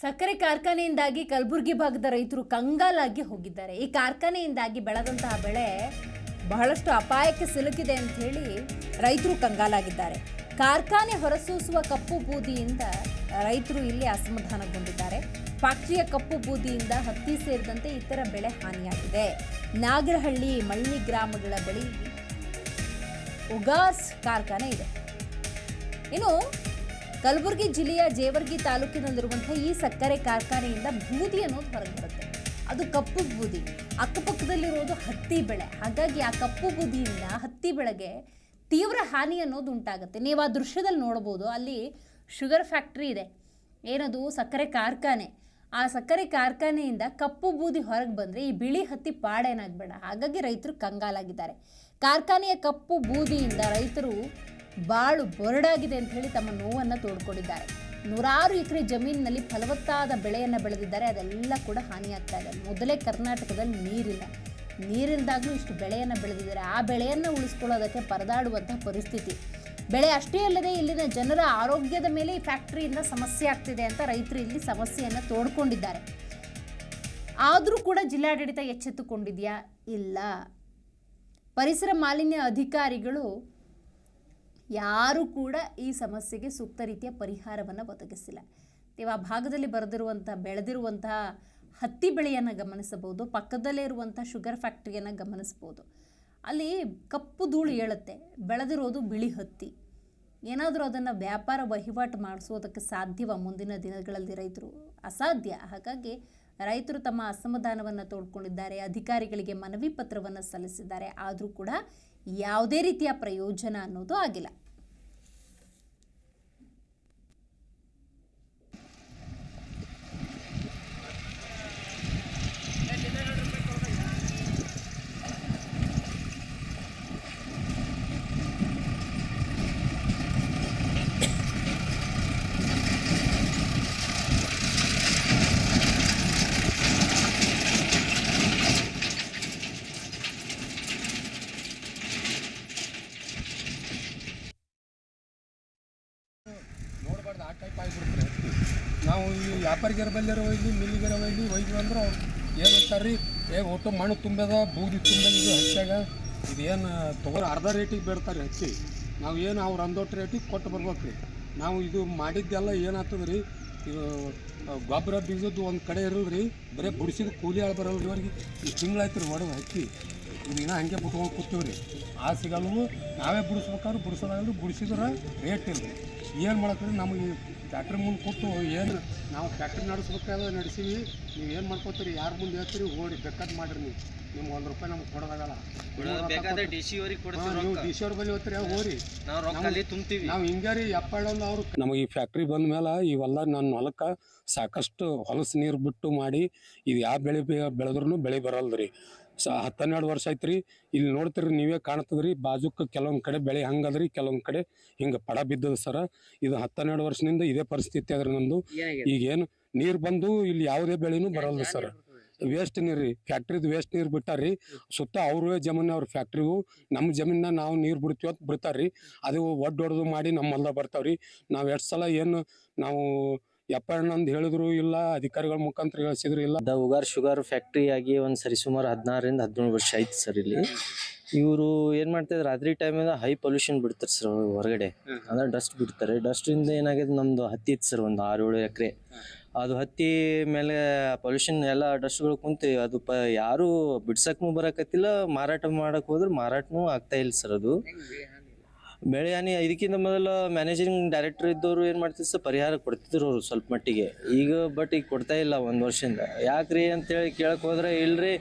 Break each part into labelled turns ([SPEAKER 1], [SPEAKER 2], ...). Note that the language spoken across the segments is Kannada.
[SPEAKER 1] ಸಕ್ಕರೆ ಕಾರ್ಖಾನೆಯಿಂದಾಗಿ ಕಲಬುರಗಿ ಭಾಗದ ರೈತರು ಕಂಗಾಲಾಗಿ ಹೋಗಿದ್ದಾರೆ. ಈ ಕಾರ್ಖಾನೆಯಿಂದಾಗಿ ಬೆಳೆದಂತಹ ಬೆಳೆ ಬಹಳಷ್ಟು ಅಪಾಯಕ್ಕೆ ಸಿಲುಕಿದೆ ಅಂತ ಹೇಳಿ ರೈತರು ಕಂಗಾಲಾಗಿದ್ದಾರೆ. ಕಾರ್ಖಾನೆ ಹೊರಸೂಸುವ ಕಪ್ಪು ಬೂದಿಯಿಂದ ರೈತರು ಇಲ್ಲಿ ಅಸಮಾಧಾನಗೊಂಡಿದ್ದಾರೆ. ಪಾಕ್ಷಿಯ ಕಪ್ಪು ಬೂದಿಯಿಂದ ಹತ್ತಿ ಸೇರಿದಂತೆ ಇತರ ಬೆಳೆ ಹಾನಿಯಾಗಿದೆ. ನಾಗರಹಳ್ಳಿ ಮಳ್ಳಿ ಗ್ರಾಮಗಳ ಬಳಿ ಉಗಾಸ್ ಕಾರ್ಖಾನೆ ಇದೆ. ಇನ್ನು ಕಲಬುರಗಿ ಜಿಲ್ಲೆಯ ಜೇವರ್ಗಿ ತಾಲೂಕಿನಲ್ಲಿರುವಂತಹ ಈ ಸಕ್ಕರೆ ಕಾರ್ಖಾನೆಯಿಂದ ಬೂದಿ ಅನ್ನೋದು ಹೊರಗೆ ಬರುತ್ತೆ. ಅದು ಕಪ್ಪು ಬೂದಿ. ಅಕ್ಕಪಕ್ಕದಲ್ಲಿರೋದು ಹತ್ತಿ ಬೆಳೆ. ಹಾಗಾಗಿ ಆ ಕಪ್ಪು ಬೂದಿಯಿಂದ ಹತ್ತಿ ಬೆಳೆಗೆ ತೀವ್ರ ಹಾನಿ ಅನ್ನೋದು ಉಂಟಾಗುತ್ತೆ. ನೀವು ಆ ದೃಶ್ಯದಲ್ಲಿ ನೋಡ್ಬೋದು ಅಲ್ಲಿ ಶುಗರ್ ಫ್ಯಾಕ್ಟ್ರಿ ಇದೆ. ಏನದು? ಸಕ್ಕರೆ ಕಾರ್ಖಾನೆ. ಆ ಸಕ್ಕರೆ ಕಾರ್ಖಾನೆಯಿಂದ ಕಪ್ಪು ಬೂದಿ ಹೊರಗೆ ಬಂದರೆ ಈ ಬಿಳಿ ಹತ್ತಿ ಪಾಡೇನಾಗಬೇಡ. ಹಾಗಾಗಿ ರೈತರು ಕಂಗಾಲಾಗಿದ್ದಾರೆ. ಕಾರ್ಖಾನೆಯ ಕಪ್ಪು ಬೂದಿಯಿಂದ ರೈತರು ಬಾಳು ಬೊರಡಾಗಿದೆ ಅಂತ ಹೇಳಿ ತಮ್ಮ ನೋವನ್ನು ತೋಡ್ಕೊಂಡಿದ್ದಾರೆ. ನೂರಾರು ಎಕರೆ ಜಮೀನಿನಲ್ಲಿ ಫಲವತ್ತಾದ ಬೆಳೆಯನ್ನು ಬೆಳೆದಿದ್ದಾರೆ. ಅದೆಲ್ಲ ಕೂಡ ಹಾನಿಯಾಗ್ತಾ ಇದೆ. ಮೊದಲೇ ಕರ್ನಾಟಕದಲ್ಲಿ ನೀರಿಲ್ಲ. ನೀರಿಲ್ದಾಗಲೂ ಇಷ್ಟು ಬೆಳೆಯನ್ನು ಬೆಳೆದಿದ್ದಾರೆ. ಆ ಬೆಳೆಯನ್ನು ಉಳಿಸ್ಕೊಳ್ಳೋದಕ್ಕೆ ಪರದಾಡುವಂಥ ಪರಿಸ್ಥಿತಿ. ಬೆಳೆ ಅಷ್ಟೇ ಅಲ್ಲದೆ ಇಲ್ಲಿನ ಜನರ ಆರೋಗ್ಯದ ಮೇಲೆ ಈ ಫ್ಯಾಕ್ಟ್ರಿಯಿಂದ ಸಮಸ್ಯೆ ಆಗ್ತಿದೆ ಅಂತ ರೈತರು ಇಲ್ಲಿ ಸಮಸ್ಯೆಯನ್ನು ತೋಡ್ಕೊಂಡಿದ್ದಾರೆ. ಆದರೂ ಕೂಡ ಜಿಲ್ಲಾಡಳಿತ ಎಚ್ಚೆತ್ತುಕೊಂಡಿದೆಯಾ? ಇಲ್ಲ. ಪರಿಸರ ಮಾಲಿನ್ಯ ಅಧಿಕಾರಿಗಳು ಯಾರೂ ಕೂಡ ಈ ಸಮಸ್ಯೆಗೆ ಸೂಕ್ತ ರೀತಿಯ ಪರಿಹಾರವನ್ನು ಒದಗಿಸಿಲ್ಲ. ನೀವು ಆ ಭಾಗದಲ್ಲಿ ಬರೆದಿರುವಂಥ ಬೆಳೆದಿರುವಂತಹ ಹತ್ತಿ ಬೆಳೆಯನ್ನು ಗಮನಿಸಬಹುದು, ಪಕ್ಕದಲ್ಲೇ ಇರುವಂಥ ಶುಗರ್ ಫ್ಯಾಕ್ಟ್ರಿಯನ್ನು ಗಮನಿಸ್ಬೋದು ಅಲ್ಲಿ ಕಪ್ಪು ಧೂಳು ಏಳುತ್ತೆ, ಬೆಳೆದಿರೋದು ಬಿಳಿ ಹತ್ತಿ. ಏನಾದರೂ ಅದನ್ನು ವ್ಯಾಪಾರ ವಹಿವಾಟು ಮಾಡಿಸೋದಕ್ಕೆ ಸಾಧ್ಯವ ಮುಂದಿನ ದಿನಗಳಲ್ಲಿ ರೈತರು? ಅಸಾಧ್ಯ. ಹಾಗಾಗಿ ರೈತರು ತಮ್ಮ ಅಸಮಾಧಾನವನ್ನು ತೋಡ್ಕೊಂಡಿದ್ದಾರೆ, ಅಧಿಕಾರಿಗಳಿಗೆ ಮನವಿ ಪತ್ರವನ್ನು ಸಲ್ಲಿಸಿದ್ದಾರೆ. ಆದರೂ ಕೂಡ ಯಾವುದೇ ರೀತಿಯ ಪ್ರಯೋಜನ ಅನ್ನೋದು ಆಗಿಲ್ಲ.
[SPEAKER 2] ನಾವು ಈ ವ್ಯಾಪಾರಿಗರ ಬಲ್ಲಿರೋ ಇಲ್ಲಿ ಮಿಲ್ಲಿಗರ ಇಲ್ಲಿ ಒಯ್ದು ಅಂದ್ರೆ ಅವ್ರು ಏನು ಅಂತಾರೆ? ರೀ ಏ, ಒಟ್ಟು ಮಣ್ಣು ತುಂಬದ ಬೂದಿ ತುಂಬದ ಇದು ಹಚ್ಚಾಗ ಇದೇನು ತೊಗೊಂಡು ಅರ್ಧ ರೇಟಿಗೆ ಬೇಡ್ತಾರೆ ಹಚ್ಚಿ. ನಾವು ಏನು ಅವ್ರು ಅಂದೊಟ್ಟು ರೇಟಿಗೆ ಕೊಟ್ಟು ಬರ್ಬೇಕು ರೀ ನಾವು ಇದು ಮಾಡಿದ್ದೆಲ್ಲ ಏನಾಗ್ತದೆ ರೀ ಇದು ಗೊಬ್ಬರ ಬೀಜದ್ದು ಒಂದು ಕಡೆ ಇರಲ್ಲ ರೀ ಬರೀ ಬುಡಿಸಿದ ಕೂಲಿ ಆಳು ಬರಲ್ಲ ರೀ ಅವ್ರಿಗೆ ಈ ತಿಂಗಳಾಯ್ತು ರೀ ಹೊಡೆದು ಹಚ್ಚಿ. ಇದನ್ನ ಹಂಗೆ ಬಿಟ್ಕೊಂಡು ಕೂತೀವಿ ರೀ ಆ ಸಿಗಲ್ವು ನಾವೇ ಬಿಡಿಸ್ಬೇಕಾದ್ರೆ ಬಿಡಿಸೋದಾಗಲಿ ಬಿಡಿಸಿದ್ರೆ ರೇಟ್ ಇಲ್ಲ ಏನು ಮಾಡಕ್ರಿ ನಮಗೆ ಫ್ಯಾಕ್ಟ್ರಿ ಮುಂದೆ ಕೂತು ಏನು ನಾವು ಫ್ಯಾಕ್ಟ್ರಿ ನಡೆಸ್ಬೇಕಾದ್ರೆ ನಡೆಸೀವಿ. ನೀವು ಏನು ಮಾಡ್ಕೋತೀರಿ? ಯಾರ ಮುಂದೆ ಹೇಳ್ತೀರಿ? ಓಡಿ ಬೇಕಾದ್ ಮಾಡಿರಿ ನೀವು. ನಿಮ್ಗೆ ಒಂದು ರೂಪಾಯಿ ನಮ್ಗೆ ಕೊಡೋದಾಗಲ್ಲ.
[SPEAKER 3] ಬೇಕಾದ್ರೆ ಡಿ ಸಿ ಅವ್ರಿಗೆ
[SPEAKER 2] ಬಳಿ ಹೋಗ್ತೀರಿ ಹೋರಿ
[SPEAKER 3] ನಾವು
[SPEAKER 2] ಹಿಂಗೆ ರೀ ಎಪ್ಪಳ್ಳೊಂದು ಅವ್ರು ನಮಗೆ ಈ ಫ್ಯಾಕ್ಟ್ರಿ ಬಂದ ಮೇಲೆ ಇವೆಲ್ಲ ನನ್ನ ಹೊಲಕ್ಕೆ ಸಾಕಷ್ಟು ಹೊಲಸು ನೀರು ಬಿಟ್ಟು ಮಾಡಿ ಇದು ಯಾವ ಬೆಳೆ ಬೆಳೆದ್ರೂ ಬೆಳೆ ಬರಲ್ಲ ರೀ ಸ ಹತ್ತೆರಡು ವರ್ಷ ಆಯ್ತು ರೀ ಇಲ್ಲಿ ನೋಡ್ತೀರಿ ನೀವೇ ಕಾಣ್ತದೆ ರೀ ಬಾಜುಕ್ಕೆ ಕೆಲವೊಂದು ಕಡೆ ಬೆಳೆ ಹಂಗದ್ರಿ ಕೆಲವೊಂದು ಕಡೆ ಹಿಂಗೆ ಪಡ ಬಿದ್ದದ ಸರ. ಇದು ಹತ್ತೆರಡು ವರ್ಷದಿಂದ ಇದೇ ಪರಿಸ್ಥಿತಿ ಅದ್ರಿ ನಂದು ಈಗೇನು ನೀರು ಬಂದು ಇಲ್ಲಿ ಯಾವುದೇ ಬೆಳೆನೂ ಬರಲ್ಲ ಸರ್. ವೇಸ್ಟ್ ನೀರು ರೀ. ಫ್ಯಾಕ್ಟ್ರಿದು ವೇಸ್ಟ್ ನೀರು ಬಿಟ್ಟಾರ್ರಿ ಸುತ್ತ ಅವ್ರೇ ಜಮೀನು ಅವ್ರ ಫ್ಯಾಕ್ಟ್ರಿವು ನಮ್ಮ ಜಮೀನ ನಾವು ನೀರು ಬಿಡ್ತೀವಿ ಅಂತ ಬಿಡ್ತಾರ್ರಿ. ಅದು ಒಡ್ಡು ಹೊಡೆದು ಮಾಡಿ ನಮ್ಮ ಹೊಲ್ದಾಗ ಬರ್ತಾವ್ರಿ. ನಾವು ಎಷ್ಟು ಸಲ ಏನು ನಾವು ಎಪ್ಪಣ್ಣ ಅಂತ ಹೇಳಿದ್ರು ಇಲ್ಲ, ಅಧಿಕಾರಿಗಳ ಮುಖಾಂತರ ಹೇಳಿಸಿದ್ರು ಇಲ್ಲ.
[SPEAKER 3] ದ ಉಗಾರ್ ಶುಗರ್ ಫ್ಯಾಕ್ಟ್ರಿ ಆಗಿ ಒಂದು ಸರಿಸುಮಾರು ಹದಿನಾರರಿಂದ ಹದಿನೇಳು ವರ್ಷ ಆಯ್ತು ಸರ್ ಇಲ್ಲಿ. ಇವರು ಏನು ಮಾಡ್ತಿದ್ರು ರಾತ್ರಿ ಟೈಮಿಂದ ಹೈ ಪೊಲ್ಯೂಷನ್ ಬಿಡ್ತಾರೆ ಸರ್ ಹೊರಗಡೆ. ಅಂದ್ರೆ ಡಸ್ಟ್ ಬಿಡ್ತಾರೆ. ಡಸ್ಟಿಂದ ಏನಾಗಿದೆ ನಮ್ದು ಹತ್ತಿ ಇತ್ತು ಸರ್ ಒಂದು ಆರು ಏಳು ಎಕರೆ. ಅದು ಹತ್ತಿ ಮೇಲೆ ಪೊಲ್ಯೂಷನ್ ಎಲ್ಲ ಡಸ್ಟ್ಗಳು ಕುಂತು, ಅದು ಪ ಯಾರು ಬಿಡ್ಸಕ್ಕೂ ಬರಕತ್ತಿಲ್ಲ, ಮಾರಾಟ ಮಾಡಕ್ ಹೋದ್ರೆ ಮಾರಾಟನೂ ಆಗ್ತಾ ಇಲ್ಲ ಸರ್ ಅದು. ಬೆಳೆ ಹಾನಿ ಇದಕ್ಕಿಂತ ಮೊದಲು ಮ್ಯಾನೇಜಿಂಗ್ ಡೈರೆಕ್ಟರ್ ಇದ್ದವರು ಏನು ಮಾಡ್ತಿದ್ರು? ಸರ್, ಪರಿಹಾರ ಕೊಡ್ತಿದ್ರು ಅವರು ಸ್ವಲ್ಪ ಮಟ್ಟಿಗೆ. ಈಗ ಬಟ್ ಈಗ ಕೊಡ್ತಾ ಇಲ್ಲ ಒಂದು ವರ್ಷದಿಂದ. ಯಾಕ್ರಿ ಅಂತೇಳಿ ಕೇಳಕ್ಕೆ ಹೋದ್ರೆ, ಇಲ್ರಿ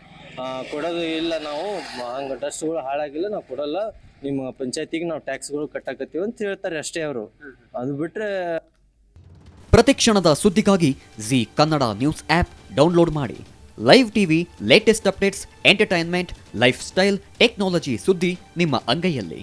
[SPEAKER 3] ಕೊಡೋದು ಇಲ್ಲ ನಾವು. ಹಂಗೆ ಡಸ್ಟ್ಗಳು ಹಾಳಾಗಿಲ್ಲ, ನಾವು ಕೊಡಲ್ಲ. ನಿಮ್ಮ ಪಂಚಾಯತಿಗೆ ನಾವು ಟ್ಯಾಕ್ಸ್ಗಳು ಕಟ್ಟಾಕತ್ತೀವಿ ಅಂತ ಹೇಳ್ತಾರೆ ಅಷ್ಟೇ ಅವರು. ಅದು ಬಿಟ್ರೆ
[SPEAKER 4] ಪ್ರತಿಕ್ಷಣದ ಸುದ್ದಿಗಾಗಿ Zee Kannada news app download ಮಾಡಿ. Live TV latest updates entertainment lifestyle technology ಸುದ್ದಿ ನಿಮ್ಮ ಅಂಗೈಯಲ್ಲಿ.